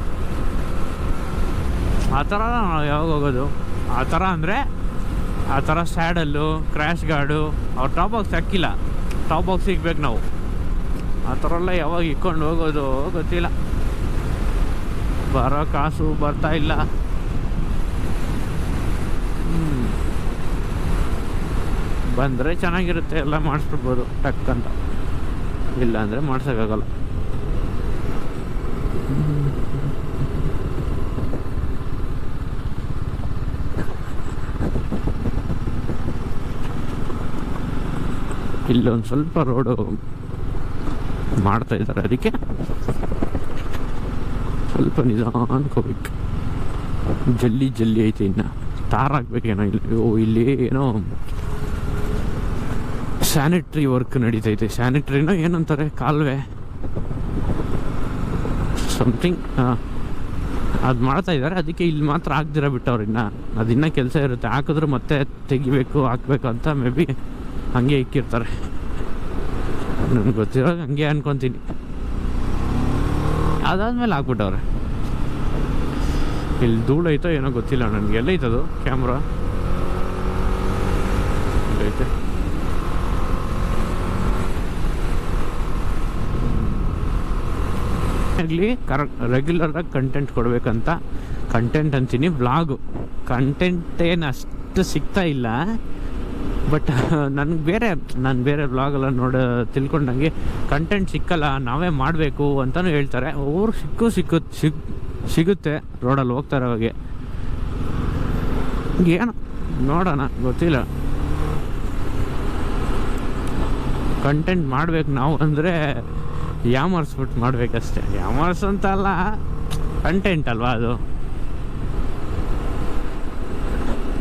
ಆ ಥರ ಯಾವಾಗ ಹೋಗೋದು? ಆ ಥರ ಅಂದರೆ ಆ ಥರ ಸ್ಯಾಡಲ್ಲು ಕ್ರ್ಯಾಶ್ ಗಾರ್ಡು ಅವ್ರ ಟಾಪ್ ಬಾಕ್ಸ್ ಹಾಕಿಲ್ಲ. ಟಾಪ್ ಬಾಕ್ಸ್ ಸಿಗ್ಬೇಕು ನಾವು. ಆ ಥರ ಎಲ್ಲ ಯಾವಾಗ ಇಕ್ಕೊಂಡು ಹೋಗೋದು ಗೊತ್ತಿಲ್ಲ. ಬರೋ ಕಾಸು ಬರ್ತಾ ಇಲ್ಲ. ಬಂದರೆ ಚೆನ್ನಾಗಿರುತ್ತೆ, ಎಲ್ಲ ಮಾಡಿಸ್ಬಿಡ್ಬೋದು, ಟಕ್ ಅಂತ. ಇಲ್ಲ ಅಂದರೆ ಮಾಡ್ಸೋಕ್ಕಾಗಲ್ಲ. ಇಲ್ಲೊಂದು ಸ್ವಲ್ಪ ರೋಡು ಮಾಡ್ತಾ ಇದ್ದಾರೆ ಅದಕ್ಕೆ. ಸ್ವಲ್ಪ ನಿಧಾನಕ್ಕೆ ಜಲ್ಲಿ ಜಲ್ಲಿ ಐತೆ ಇನ್ನು. ತಾರಾಗಬೇಕೇನೋ ಇಲ್ಲಿ, ಓ, ಇಲ್ಲಿ ಏನೋ ಸ್ಯಾನಿಟ್ರಿ ವರ್ಕ್ ನಡೀತೈತೆ. ಸ್ಯಾನಿಟ್ರಿನೋ ಏನಂತಾರೆ? ಕಾಲುವೆ. ಸಮಥಿಂಗ್ ಅದು ಮಾಡ್ತಾ ಇದ್ದಾರೆ. ಅದಕ್ಕೆ ಇಲ್ಲಿ ಮಾತ್ರ ಹಾಕ್ದಿರ ಬಿಟ್ಟವ್ರು ಅದಿನ್ನ ಕೆಲಸ ಇರುತ್ತೆ. ಹಾಕಿದ್ರೆ ಮತ್ತೆ ತೆಗಿಬೇಕು, ಹಾಕ್ಬೇಕು ಅಂತ ಮೇ ಬಿ ಹಂಗೆ ಇಕ್ಕಿರ್ತಾರೆ. ನನಗೆ ಗೊತ್ತಿರೋ ಹಂಗೆ ಅನ್ಕೊತೀನಿ. ಅದಾದ್ಮೇಲೆ ಹಾಕ್ಬಿಟ್ಟವ್ರೆ. ಇಲ್ಲಿ ಧೂಳು ಐತೋ ಏನೋ ಗೊತ್ತಿಲ್ಲ ನನಗೆ. ಎಲ್ಲೈತದು? ಕ್ಯಾಮ್ರಾ ಐತೆ. ಆಗಲಿ ಕರೆಕ್ಟ್ ರೆಗ್ಯುಲರಾಗಿ ಕಂಟೆಂಟ್ ಕೊಡಬೇಕಂತ ಕಂಟೆಂಟ್ ಅಂತೀನಿ ವ್ಲಾಗು ಕಂಟೆಂಟ್ ಏನು ಅಷ್ಟು ಸಿಗ್ತಾ ಇಲ್ಲ. ಬಟ್ ನನಗೆ ಬೇರೆ, ನಾನು ಬೇರೆ ವ್ಲಾಗೆಲ್ಲ ನೋಡ, ತಿಳ್ಕೊಂಡಂಗೆ ಕಂಟೆಂಟ್ ಸಿಕ್ಕಲ್ಲ, ನಾವೇ ಮಾಡಬೇಕು ಅಂತಲೂ ಹೇಳ್ತಾರೆ. ಅವ್ರು ಸಿಕ್ಕು ಸಿಕ್ಕು, ಸಿಗ್, ಸಿಗುತ್ತೆ ರೋಡಲ್ಲಿ ಹೋಗ್ತಾರೆ ಅವಾಗೆ. ಏನು ನೋಡೋಣ, ಗೊತ್ತಿಲ್ಲ. ಕಂಟೆಂಟ್ ಮಾಡ್ಬೇಕು ನಾವು ಅಂದರೆ ಯಾಮರ್ಸ್ಬಿಟ್ಟು ಮಾಡ್ಬೇಕಷ್ಟೆ. ಯಾಮರ್ಸ್ ಅಂತ ಅಲ್ಲ ಕಂಟೆಂಟ್ ಅಲ್ವಾ ಅದು?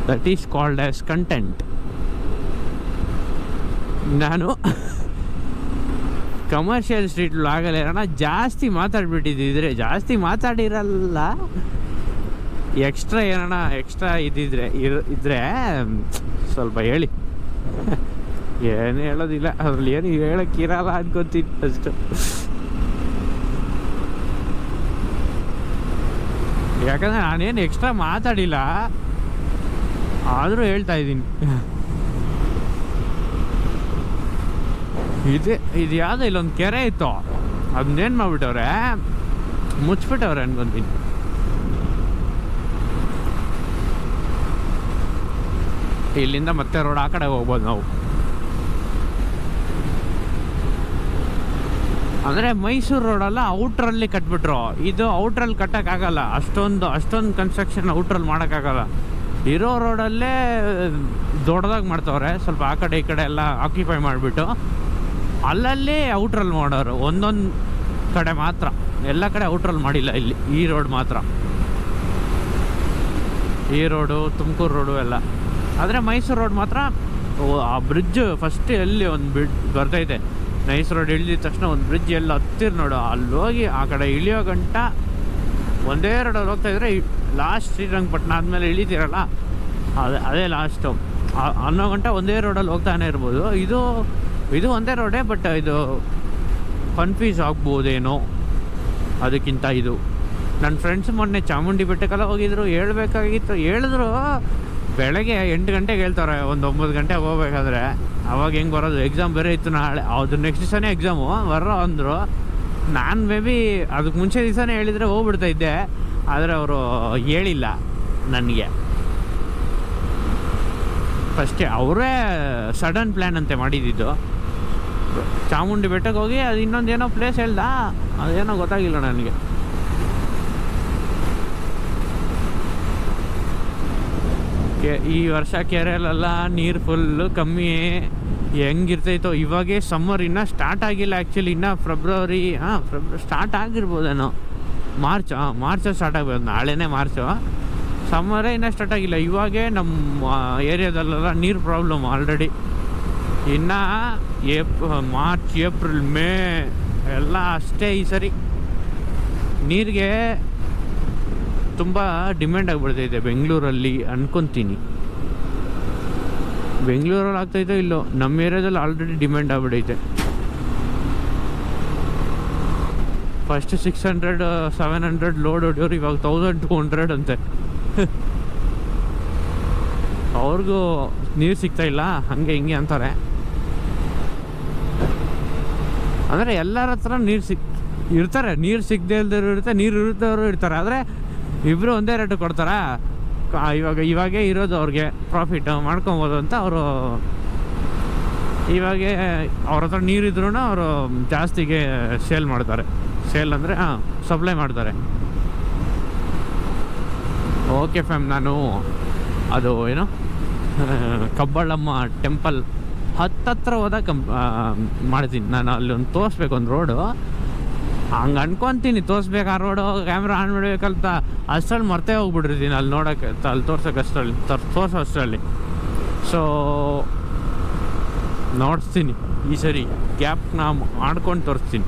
That is called as content ನಾನು ಕಮರ್ಷಿಯಲ್ ಸ್ಟ್ರೀಟ್ ಆಗಲ್ಲ ಜಾಸ್ತಿ ಮಾತಾಡ್ಬಿಟ್ಟಿದ್ದಿದ್ರೆ, ಜಾಸ್ತಿ ಮಾತಾಡಿರಲ್ಲ. ಎಕ್ಸ್ಟ್ರಾ ಏನಣ್ಣ ಎಕ್ಸ್ಟ್ರಾ ಇದ್ದಿದ್ರೆ, ಇರ್, ಇದ್ರೆ, ಸ್ವಲ್ಪ ಹೇಳಿ. ಏನು ಹೇಳೋದಿಲ್ಲ. ಅದ್ರಲ್ಲಿ ಏನು ಹೇಳಕ್ಕಿರಲ್ಲ ಅನ್ಕೋತೀನಿ ಅಷ್ಟು. ಯಾಕಂದ್ರೆ ನಾನೇನು ಎಕ್ಸ್ಟ್ರಾ ಮಾತಾಡಿಲ್ಲ. ಆದರೂ ಹೇಳ್ತಾ ಇದ್ದೀನಿ. ಇದೆ, ಇದು ಯಾವುದೋ ಇಲ್ಲೊಂದು ಕೆರೆ ಇತ್ತು. ಅದನ್ನೇನು ಮಾಡ್ಬಿಟ್ಟವ್ರೆ? ಮುಚ್ಬಿಟ್ಟವ್ರೆ ಅನ್ಕೊಂತೀನಿ ಇಲ್ಲಿಂದ ಮತ್ತೆ ರೋಡ್ ಆ ಕಡೆ ಹೋಗ್ಬೋದು ನಾವು. ಅಂದರೆ ಮೈಸೂರು ರೋಡಲ್ಲ ಔಟ್ರಲ್ಲಿ ಕಟ್ಬಿಟ್ರು. ಇದು ಔಟ್ರಲ್ಲಿ ಕಟ್ಟೋಕ್ಕಾಗಲ್ಲ. ಅಷ್ಟೊಂದು ಅಷ್ಟೊಂದು ಕನ್ಸ್ಟ್ರಕ್ಷನ್ ಔಟ್ರಲ್ಲಿ ಮಾಡೋಕ್ಕಾಗಲ್ಲ. ಇರೋ ರೋಡಲ್ಲೇ ದೊಡ್ಡದಾಗಿ ಮಾಡ್ತವ್ರೆ. ಸ್ವಲ್ಪ ಆ ಕಡೆ ಈ ಕಡೆ ಎಲ್ಲ ಆಕ್ಯುಪೈ ಮಾಡಿಬಿಟ್ಟು. ಅಲ್ಲಲ್ಲಿ ಔಟ್ರಲ್ಲಿ ಮಾಡೋರು. ಒಂದೊಂದು ಕಡೆ ಮಾತ್ರ. ಎಲ್ಲ ಕಡೆ ಔಟ್ರಲ್ಲಿ ಮಾಡಿಲ್ಲ ಇಲ್ಲಿ. ಈ ರೋಡ್ ಮಾತ್ರ. ಈ ರೋಡು ತುಮಕೂರು ರೋಡು ಎಲ್ಲ. ಆದರೆ ಮೈಸೂರು ರೋಡ್ ಮಾತ್ರ ಆ ಬ್ರಿಡ್ಜ್ ಫಸ್ಟ್ ಅಲ್ಲಿ ಒಂದು ಬ್ರಿಡ್ ಬರ್ತೈತೆ ನೈಸ್ ರೋಡ್ ಇಳಿದ ತಕ್ಷಣ ಒಂದು ಬ್ರಿಡ್ಜ್ ಎಲ್ಲ ಹತ್ತಿರ ನೋಡು. ಹೋಗಿ ಆ ಕಡೆ ಇಳಿಯೋ ಗಂಟ ಒಂದೇ ರೋಡಲ್ಲಿ ಹೋಗ್ತಾ ಇದ್ರೆ ಲಾಸ್ಟ್ ಶ್ರೀರಂಗಪಟ್ಟಣ ಆದಮೇಲೆ ಇಳಿತೀರಲ್ಲ? ಅದೇ ಅದೇ ಲಾಸ್ಟು ಅನ್ನೋ ಗಂಟ ಒಂದೇ ರೋಡಲ್ಲಿ ಹೋಗ್ತಾನೆ ಇರ್ಬೋದು. ಇದು ಇದು ಒಂದೇ ರೋಡೇ ಬಟ್ ಇದು ಕನ್ಫ್ಯೂಸ್ ಆಗ್ಬೋದೇನೋ ಅದಕ್ಕಿಂತ ಇದು. ನನ್ನ ಫ್ರೆಂಡ್ಸ್ ಮೊನ್ನೆ ಚಾಮುಂಡಿ ಬೆಟ್ಟಕ್ಕೆಲ್ಲ ಹೋಗಿದ್ರು. ಹೇಳ್ಬೇಕಾಗಿತ್ತು. ಹೇಳಿದ್ರು ಬೆಳಗ್ಗೆ ಎಂಟು ಗಂಟೆಗೆ ಹೇಳ್ತಾರೆ, ಒಂದು ಒಂಬತ್ತು ಗಂಟೆಗೆ ಹೋಗ್ಬೇಕಾದ್ರೆ. ಅವಾಗ ಹೆಂಗೆ ಬರೋದು? ಎಕ್ಸಾಮ್ ಬೇರೆ ಇತ್ತು ನಾಳೆ. ಅದು ನೆಕ್ಸ್ಟ್ ದಿವಸನೇ ಎಕ್ಸಾಮು ಬರೋ ಅಂದರು. ನಾನು ಮೇ ಬಿ ಅದಕ್ಕೆ ಮುಂಚೆ ದಿವಸನೇ ಹೇಳಿದರೆ ಹೋಗ್ಬಿಡ್ತಾ ಇದ್ದೆ. ಆದರೆ ಅವರು ಹೇಳಿಲ್ಲ ನನಗೆ. ಫಸ್ಟೇ ಅವರೇ ಸಡನ್ ಪ್ಲ್ಯಾನ್ ಅಂತೆ ಮಾಡಿದ್ದಿದ್ದು ಚಾಮುಂಡಿ ಬೆಟ್ಟಕ್ಕೆ ಹೋಗಿ ಅದು ಇನ್ನೊಂದು ಏನೋ ಪ್ಲೇಸ್ ಹೇಳ್ದ. ಅದೇನೋ ಗೊತ್ತಾಗಿಲ್ಲ ನನಗೆ. ಕೆ- ಈ ವರ್ಷ ಕೆರೆಯಲ್ಲೆಲ್ಲ ನೀರು ಫುಲ್ಲು ಕಮ್ಮಿ. ಹೆಂಗಿರ್ತೈತೋ, ಇವಾಗೇ ಸಮ್ಮರ್ ಇನ್ನೂ ಸ್ಟಾರ್ಟ್ ಆಗಿಲ್ಲ ಆ್ಯಕ್ಚುಲಿ ಇನ್ನೂ ಫೆಬ್ರವರಿ ಹಾಂ ಫೆಬ್ರ ಸ್ಟಾರ್ಟ್ ಆಗಿರ್ಬೋದೇನೋ. ಮಾರ್ಚ್ ಹಾಂ ಮಾರ್ಚ ಸ್ಟಾರ್ಟ್ ಆಗ್ಬೋದು, ನಾಳೆನೇ ಮಾರ್ಚು ಸಮ್ಮರೇ ಇನ್ನೂ ಸ್ಟಾರ್ಟ್ ಆಗಿಲ್ಲ, ಇವಾಗೇ ನಮ್ಮ ಏರಿಯಾದಲ್ಲೆಲ್ಲ ನೀರು ಪ್ರಾಬ್ಲಮ್ ಆಲ್ರೆಡಿ ಇನ್ನು ಏಪ್ ಮಾರ್ಚ್ ಏಪ್ರಿಲ್ ಮೇ ಎಲ್ಲ ಅಷ್ಟೇ ಈ ಸರಿ. ನೀರಿಗೆ ತುಂಬ ಡಿಮ್ಯಾಂಡ್ ಆಗಿಬಿಡ್ತೈತೆ ಬೆಂಗಳೂರಲ್ಲಿ ಅನ್ಕೊತೀನಿ. ಬೆಂಗಳೂರಲ್ಲಿ ಆಗ್ತೈತೋ ಇಲ್ಲೋ, ನಮ್ಮ ಏರಿಯಾದಲ್ಲಿ already demand ಆಗ್ಬಿಡೈತೆ. First six hundred seven hundred load ಹೊಡೆಯೋರು ಇವಾಗ ತೌಸಂಡ್ ಟು ಹಂಡ್ರೆಡ್ ಅಂತೆ. ಅವ್ರಿಗೂ ನೀರು ಸಿಗ್ತಾ ಇಲ್ಲ, ಹಂಗೆ ಹಿಂಗೆ ಅಂತಾರೆ. ಅಂದರೆ ಎಲ್ಲರ ಹತ್ರ ನೀರು ಸಿಕ್ ಇರ್ತಾರೆ. ನೀರು ಸಿಗದೆ ಇಲ್ದೇ ಇರುತ್ತೆ, ನೀರು ಇರುತ್ತವರು ಇರ್ತಾರೆ. ಆದರೆ ಇಬ್ಬರು ಒಂದೇ ರೇಟು ಕೊಡ್ತಾರಾ? ಇವಾಗ, ಇವಾಗೇ ಇರೋದು ಅವ್ರಿಗೆ ಪ್ರಾಫಿಟ್ ಮಾಡ್ಕೊಬೋದು ಅಂತ ಅವರು ಇವಾಗೆ ಅವ್ರ ಹತ್ರ ನೀರಿದ್ರೂ ಅವರು ಜಾಸ್ತಿಗೆ ಸೇಲ್ ಮಾಡ್ತಾರೆ. ಸೇಲ್ ಅಂದರೆ, ಹಾಂ ಸಪ್ಲೈ ಮಾಡ್ತಾರೆ. ಓಕೆ ಫ್ಯಾಮ್ ನಾನು ಅದು ಏನು? ಕಬ್ಬಳಮ್ಮ ಟೆಂಪಲ್ ಹತ್ತತ್ರ ಹೋದಾಗ ಕಂಪ್ ಮಾಡ್ತೀನಿ. ನಾನು ಅಲ್ಲಿ ಒಂದು ತೋರಿಸ್ಬೇಕು, ಒಂದು ರೋಡು ಹಂಗೆ ಅನ್ಕೊಂತೀನಿ, ತೋರಿಸ್ಬೇಕು ಆ ರೋಡು ಕ್ಯಾಮ್ರಾ ಆನ್ ಮಾಡ್ಬೇಕಂತ. ಅಷ್ಟರಲ್ಲಿ ಮರ್ತೇ ಹೋಗ್ಬಿಟ್ಟಿರ್ತೀನಿ ಅಲ್ಲಿ ನೋಡೋಕ್ಕೆ, ಅಲ್ಲಿ ತೋರ್ಸೋಕೆ ಅಷ್ಟರಲ್ಲಿ, ತೋರ್ಸೋ ಅಷ್ಟರಲ್ಲಿ. ಸೊ ನೋಡಿಸ್ತೀನಿ ಈ ಸರಿ ಗ್ಯಾಪ್ನ ಮಾಡ್ಕೊಂಡು ತೋರಿಸ್ತೀನಿ.